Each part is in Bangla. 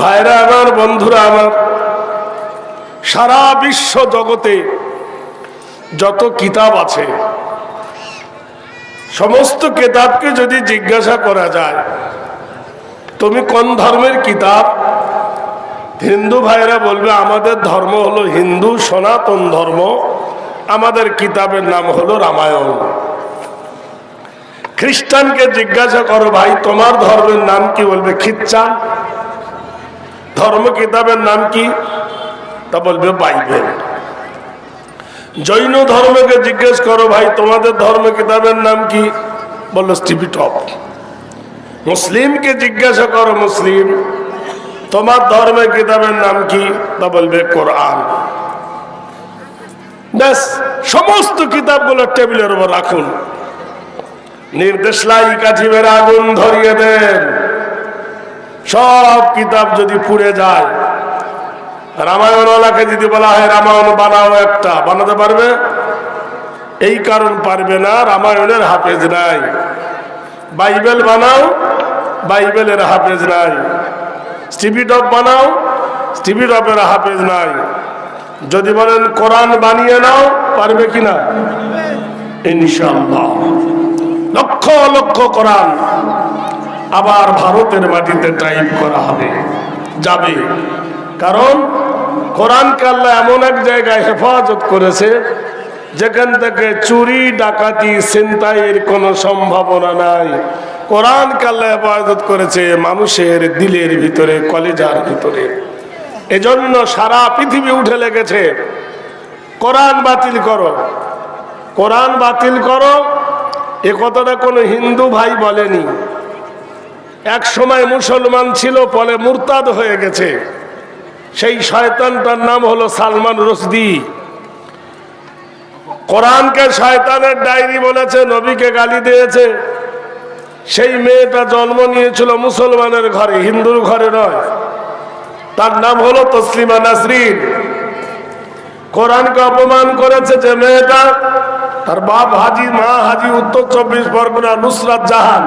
ভাইরা আমার বন্ধুরা আমার, সারা বিশ্ব জগতে যত কিতাব আছে, সমস্ত কিতাবকে যদি জিজ্ঞাসা করা যায়, তুমি কোন ধর্মের কিতাব? হিন্দু ভাইরা বলবে, আমাদের ধর্ম হলো হিন্দু সনাতন ধর্ম, আমাদের কিতাবের নাম হলো রামায়ণ। খ্রিস্টানকে জিজ্ঞাসা করো, ভাই, তোমার ধর্মের নাম কি বলবে? খ্রিস্টান ধর্ম কিতাবের নাম কি? তা বলবে বাইবেল। জৈন ধর্মকে জিজ্ঞেস করো ভাই, তোমাদের ধর্ম কিতাবের নাম কি? বলল স্টিপি টপ। মুসলিমকে জিজ্ঞাসা করো, মুসলিম, তোমার ধর্মের কিতাবের নাম কি? তা বলবে কোরআন। ব্যাস, সমস্ত কিতাবগুলো টেবিলের উপর রাখুন। নির্দেশ লাই কাঠিবের আগুন ধরিয়ে দেন। সব কিতাব যদি পুড়ে যায়, রামায়ণওয়ালাকে যদি বলা হয়, রামায়ণ বানাও একটা বানাতে পারবে? এই কারণ পারবে না, রামায়ণের হাফেজ নাই। বাইবেল বানাও, বাইবেলের হাফেজ নাই। স্টিভিডপ বানাও স্টিভিডপের হাফেজ নাই। যদি বলেন, কোরআন বানিয়ে নাও পারবে কিনা? ইনশাল্লাহ লক্ষ লক্ষ কোরআন। আবার ভারতের মাটিতে টাইপ করা হবে। যাবে। কারণ কোরআন কাল্লা এমন এক জায়গায় হেফাজত করেছে, যেখান থেকে চুরি, ডাকাতি, ছিনতাইয়ের কোনো সম্ভাবনা নাই। কোরআন কাল্লা হেফাজত করেছে মানুষের দিলের ভিতরে, কলেজার ভিতরে। এজন্য সারা পৃথিবী উঠে লেগেছে, কোরআন বাতিল করো। কোরআন বাতিল করো। এ কথাটা কোনো হিন্দু ভাই বলেনি। এক সময় মুসলমান ছিল, পরে মুরতাদ হয়ে গেছে। সেই শয়তানটার নাম হলো সালমান রশদি। কোরআনকে শয়তানের ডায়েরি বলেছে, নবীকে গালি দিয়েছে। সেই মেয়েটা জন্ম নিয়েছিল মুসলমানের ঘরে, হিন্দুর ঘরে নয়। তার নাম হলো তসলিমা নাসরিন। কোরআনকে অপমান করেছে যে মেয়েটা, তার বাপ হাজি, মা হাজি, উত্তর চব্বিশ পরগনা নুসরাত জাহান।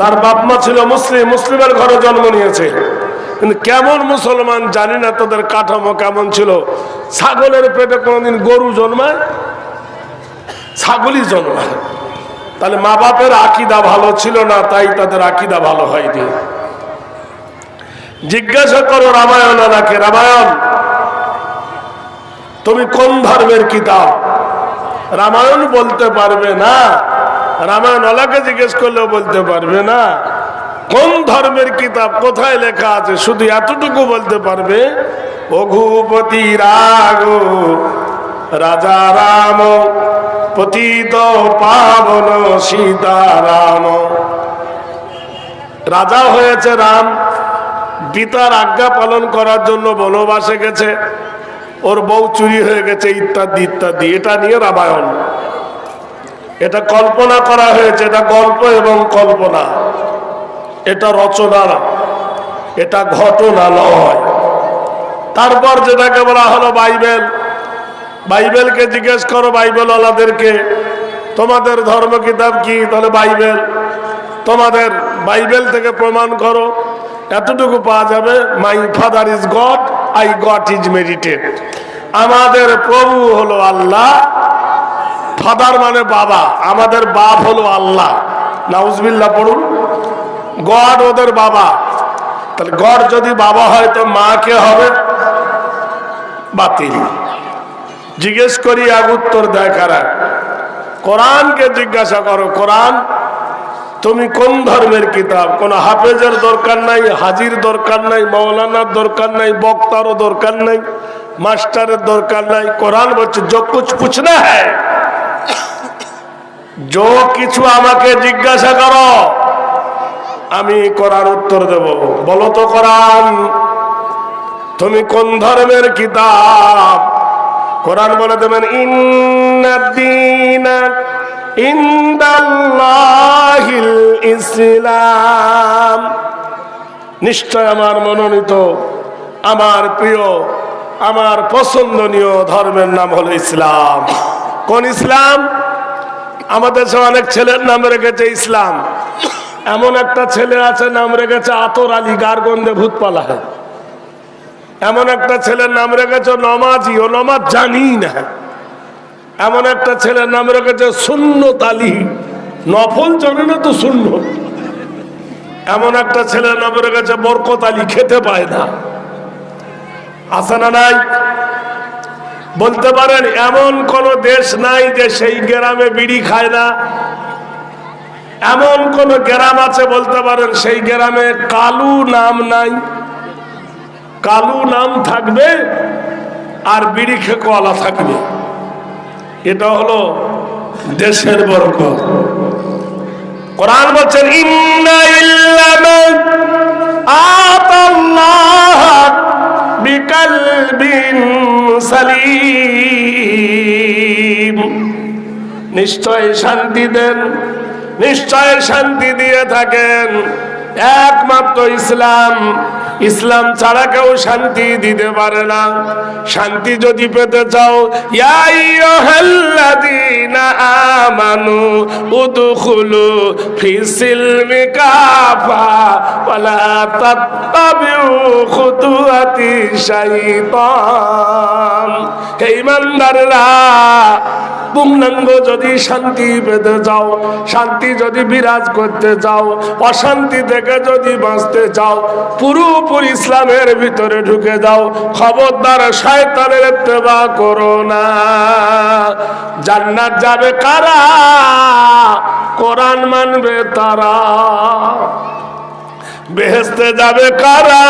তার বাপ মা ছিল মুসলিম, মুসলিমের ঘরে জন্ম নিয়েছে। কিন্তু কেমন মুসলমান জানি না তাদের কাঠামো কেমন ছিল। ছাগলের পেটে কোনোদিন গরু জন্মায়? ছাগলই জন্মায়। তাহলে মা বাপের আকিদা ভালো ছিল না, তাই তাদের আকিদা ভালো হয়নি। জিজ্ঞাসা করো রামায়ণ আলাকে, রামায়ণ, তুমি কোন ধর্মের কিতাব? রামায়ণ বলতে পারবে না। রামায়ণ আলাকে জিজ্ঞেস করলেও বলতে পারবে না। কোন ধর্মের কিতাব কোথায় লেখা আছে শুধু এতটুকু বলতে পারবে? অঘুপতি রাগ, রাজা রাম, পতিত পাবন সীতারাম। রাজা হয়েছে রাম, পিতার আজ্ঞা পালন করার জন্য বনবাসে গেছে, ওর বউ চুরি হয়ে গেছে ইত্যাদি ইত্যাদি। এটা নিয়ে রামায়ণ। এটা কল্পনা করা হয়েছে, এটা গল্প এবং কল্পনা। এটা রচনা না, এটা ঘটনা নয়। তারপর যেটাকে বলা হলো বাইবেল, বাইবেলকে জিজ্ঞেস করো বাইবেলওয়ালাদেরকে, তোমাদের ধর্ম কিতাব কি? তাহলে বাইবেল। তোমাদের বাইবেল থেকে প্রমাণ করো, এতটুকু পাওয়া যাবে my father is God I got is meditated আমাদের প্রভু হলো আল্লাহ ফাদার মানে বাবা, আমাদের বাপ হলো আল্লাহ। নাউজবিল্লা পড়ুন। গড ওদের বাবা। তাহলে গড যদি বাবা হয়, তো মা কে হবে? বাতিল। জিজ্ঞেস করি, এক উত্তর দেয় কারা? কোরআনকে জিজ্ঞাসা করো, কোরআন, তুমি কোন ধর্মের কিতাব? কোন হাফেজের দরকার নাই, হাজির দরকার নাই মৌলানার দরকার নাই, বক্তারও দরকার নাই, মাস্টারের দরকার নাই। কোরআন বলছে যো পুছনা হ্যায়। जो কিছু আমাকে জিজ্ঞাসা করো। আমি করার উত্তর দেব। বলো তো কোরআন। তুমি কোন ধর্মের কিতাব? কোরআন বলে দেবেন ইসলাম। নিশ্চয় আমার মনোনীত, আমার প্রিয়, আমার পছন্দনীয় ধর্মের নাম হলো ইসলাম। কোন ইসলাম? আমাদের সে অনেক ছেলের নাম রেখেছে ইসলাম। এমন একটা ছেলে আছে, নাম রেখেছে আতর আলী গারগন্ধে ভূত পালা হয় এমন একটা ছেলের নাম রেখেছে নমাজি, ও নমাজ জানি না এমন একটা ছেলের নাম রেখেছে শূন্য তালি নফল জানে না তো শূন্য এমন একটা ছেলের নাম রেখেছে বরকত আলী, খেতে পায় না। আছে না নাই? বলতে পারেন, এমন কোন দেশ নাই যে সেই গ্রামে বিড়ি খায় না। এমন কোন গ্রাম আছে, বলতে পারেন, সেই গ্রামে কালু নাম নাই। কালু নাম থাকবে আর বিড়ি খেকোয়ালা থাকবে। এটা হলো দেশের বরকত। কোরআন বলছেন, ইন্না ইল্লামা আতাল্লাহ বিকালবিন সালিম। নিশ্চয় শান্তি দেন নিশ্চয় শান্তি দিয়ে থাকেন। একমাত্র ইসলাম ইসলাম ছাড়া কেউ শান্তি দিতে পারে না। শান্তি যদি পেতে চাও পূর্ণাঙ্গ যদি শান্তি পেতে চাও, শান্তি যদি বিরাজ করতে চাও, অশান্তি থেকে যদি বাঁচতে চাও পুরোপুরি ইসলামের ভিতরে ঢুকে যাও খবরদার শয়তানের তেবা করো না। জান্নাত যাবে কারা? কোরআন মানবে তারা। বেহেস্তে যাবে কারা?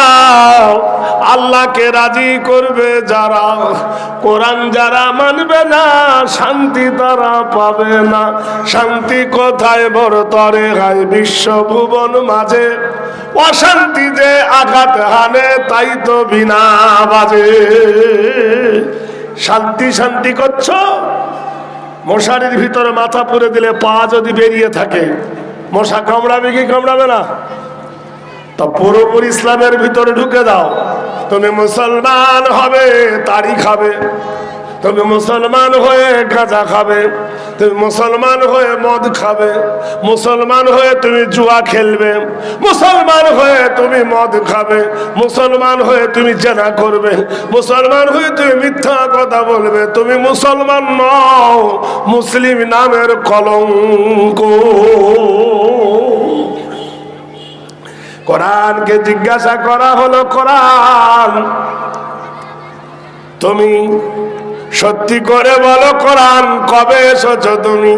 আল্লাহকে রাজি করবে যারা? কোরআন যারা মানবে না, শান্তি তারা পাবে না। শান্তি কোথায় বড় তরে হয় বিশ্ব ভুবন মাঝে। অশান্তি যে আঘাত হানে, তাই তো বিনা বাজে। শান্তি শান্তি করছ? মশারির ভিতরে মাথা পুরে দিলে পা যদি বেরিয়ে থাকে, মশা কামড়াবে কি কামড়াবে না? তা পুরোপুরি ইসলামের ভিতরে ঢুকে দাও। তুমি মুসলমান হবে তারি খাবে। তুমি মুসলমান হয়ে গাঁজা খাবে, তুমি মুসলমান হয়ে মদ খাবে, মুসলমান হয়ে তুমি জুয়া খেলবে, মুসলমান হয়ে তুমি মদ খাবে, মুসলমান হয়ে তুমি জেনা করবে, মুসলমান হয়ে তুমি মিথ্যা কথা বলবে, তুমি মুসলমান নও, মুসলিম নামের কলঙ্ক। কোরআনকে জিজ্ঞাসা করা হলো, কোরআন। তুমি সত্যি করে বলো, কোরআন কবে এসেছ তুমি?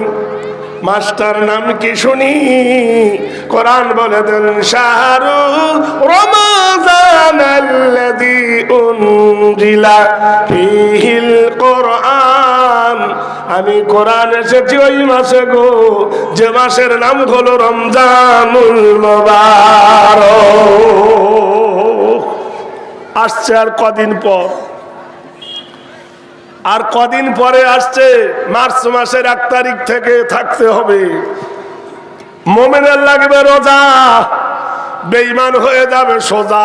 মাস্টার নাম কি শুনি? কোরআন বলে দেন শাহরু রমাজান আমি কোরআন এসেছি ওই মাসে গো, যে মাসের নাম হলো রমজানুল মুবারক। আসছে আর কদিন পর। আর কদিন পরে আসছে, মার্চ মাসের এক তারিখ থেকে থাকতে হবে। মোমেনের লাগবে রোজা। বেইমান হয়ে যাবে সোজা।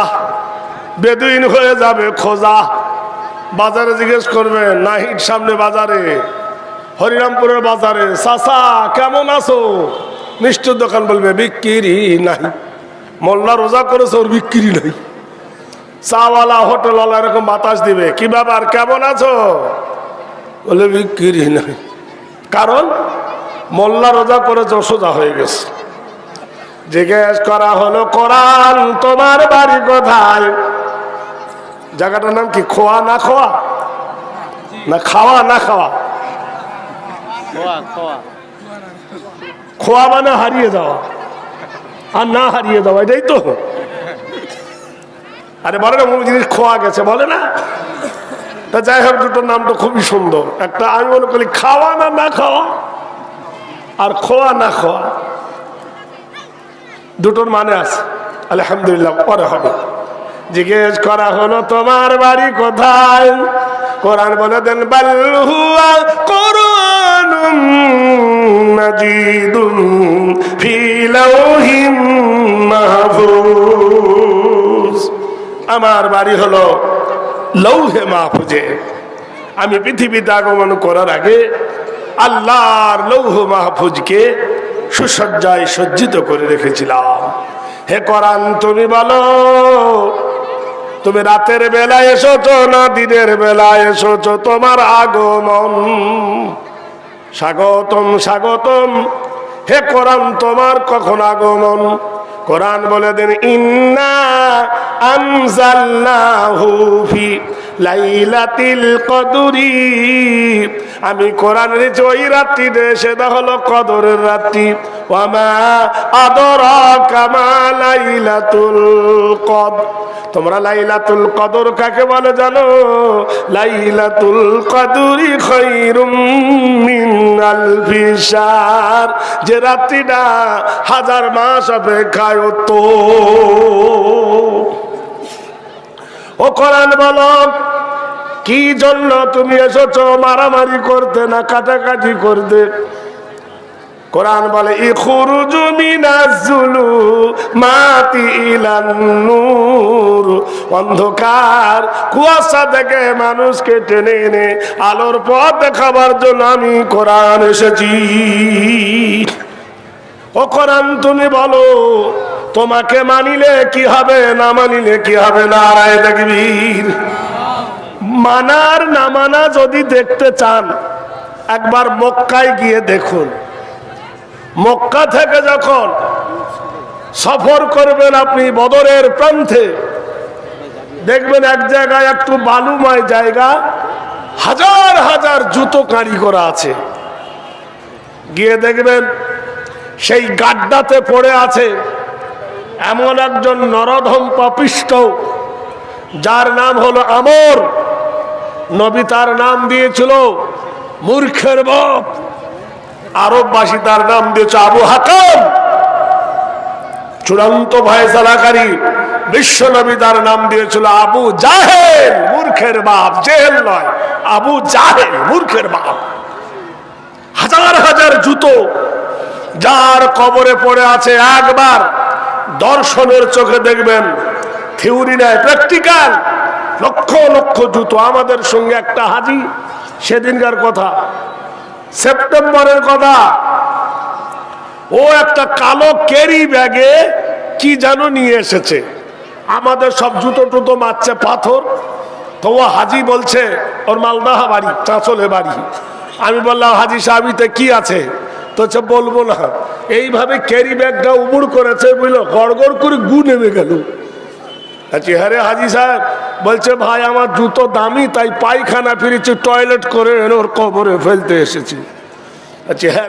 বেদুইন হয়ে যাবে খোজা। বাজারে জিজ্ঞেস করবে নাহির সামনে বাজারে। হরিরামপুরের বাজারে, চাচা, কেমন আছো? মিষ্টির দোকান বলবে, বিক্রি নাই। মোল্লা রোজা করেছে, ওর বিক্রি নাই। চাওয়ালা, হোটেলওয়ালা এরকম বাতাস দিবে, কি ব্যাপার, কেমন আছো? বলে, বিক্রি নাই। কারণ মোল্লা রোজা করেছে সোজা হয়ে গেছে। জিজ্ঞেস করা হলো, কোরআন তোমার বাড়ি কোথায়? জায়গাটার নাম কি, খোয়া না খোয়া না, খাওয়া না খাওয়া? খোয়া মানে হারিয়ে যাওয়া। আর না হারিয়ে যাওয়া, এটাই তো। আরে বলে না জিনিস খোয়া গেছে, বলে না? তা যাই হোক, দুটোর খুবই সুন্দর। একটা আমি মনে করি খাওয়া না না খাওয়া, আর খোয়া না খোয়া। দুটোর মানে আছে। আলহামদুলিল্লাহ, পরে হবে। জিজ্ঞেস করা হলো, তোমার বাড়ি কোথায়? কোরআন বলে দেন বাল্লুয়া কোরআন আমার বাড়ি হলো লৌহে মাহফুজে। আমি পৃথিবীতে আগমন করার আগে আল্লাহর লৌহ মাহফুজকে সুসজ্জায় সজ্জিত করে রেখেছিলাম। হে করান তুমি বলো, তুমি রাতের বেলায় এসেছ না দিনের বেলায় এসেছ তোমার আগমন? স্বাগতম স্বাগতম। হে কোরআন, তোমার কখন আগমন? কোরআন বলে দেন, ইন্না আনজালনাহু ফি লাইলাতিল কদরি। আমি কোরআন রেখে ওই রাত্রিতে সেটা হলো কদরের রাত্রি। ওয়ামা আদরাকা মা লাইলাতুল কদ। তোমরা লাইলাতুল কদর কাকে বলে জানো? লাইলাতুল কদরি খৈরুম মিন আলফি যে রাত্রিটা হাজার মাস অপেক্ষায় তো ও কোরআন বলো কি জন্য তুমি এসেছ? মারামারি করতে না কাটাকাটি করতে? কোরআন বলে অন্ধকার কুয়াশা থেকে মানুষকে টেনে এনে আলোর পথ দেখাবার জন্য আমি কোরআন এসেছি। ও কোরআন, তুমি বলো, তোমাকে মানিলে কি হবে? না মানিলে কি হবে? না রায় দেখবীর মানার না মানা যদি দেখতে চান, একবার মক্কায় গিয়ে দেখুন। মক্কা থেকে যখন সফর করবেন আপনি বদরের প্রান্তে, দেখবেন এক জায়গায় একটু বালুময় জায়গা, হাজার হাজার জুতো করা আছে। গিয়ে দেখবেন সেই গাড্ডাতে পড়ে আছে এমন একজন নরধম পাপিষ্ট যার নাম হলো আমর। নবী তার নাম দিয়েছিল মূর্খের বাপ। আরববাসী তার নাম দিয়েছে আবু হাকাম। চূড়ান্ত ভয়সালাকারী বিশ্ব নবী তার নাম দিয়েছিল আবু জাহেল, মূর্খের বাপ। জেহেল নয়, আবু জাহেল, মূর্খের বাপ। হাজার হাজার জুতো যার কবরে পড়ে আছে একবার। দর্শনের চোখে দেখবেন, থিওরি নেয়, প্র্যাকটিক্যাল। লক্ষ লক্ষ জুতো আমাদের সঙ্গে একটা হাজি, সেদিনকার কথা। সেপ্টেম্বরের কথা। ও একটা কালো কেরি ব্যাগে কি যেন নিয়ে এসেছে। আমাদের সব জুতো টুতো মারছে পাথর। তো ও হাজি বলছে, ওর মালদাহা বাড়ি, চাঁচলে বাড়ি। আমি বললাম, হাজি সাহাবিতে কি আছে? তো হচ্ছে বলব না। এইভাবে ক্যারি ব্যাগটা উবুড় করেছে, বুঝলো? গড়গড় করে গু নেমে গেল। আচ্ছা হ্যাঁ হাজি সাহেব বলছে, ভাই, আমার জুতো দামি, তাই পায়খানা ফিরেছি, টয়লেট করে ওর কবরে ফেলতে এসেছি। আচ্ছা হ্যাঁ।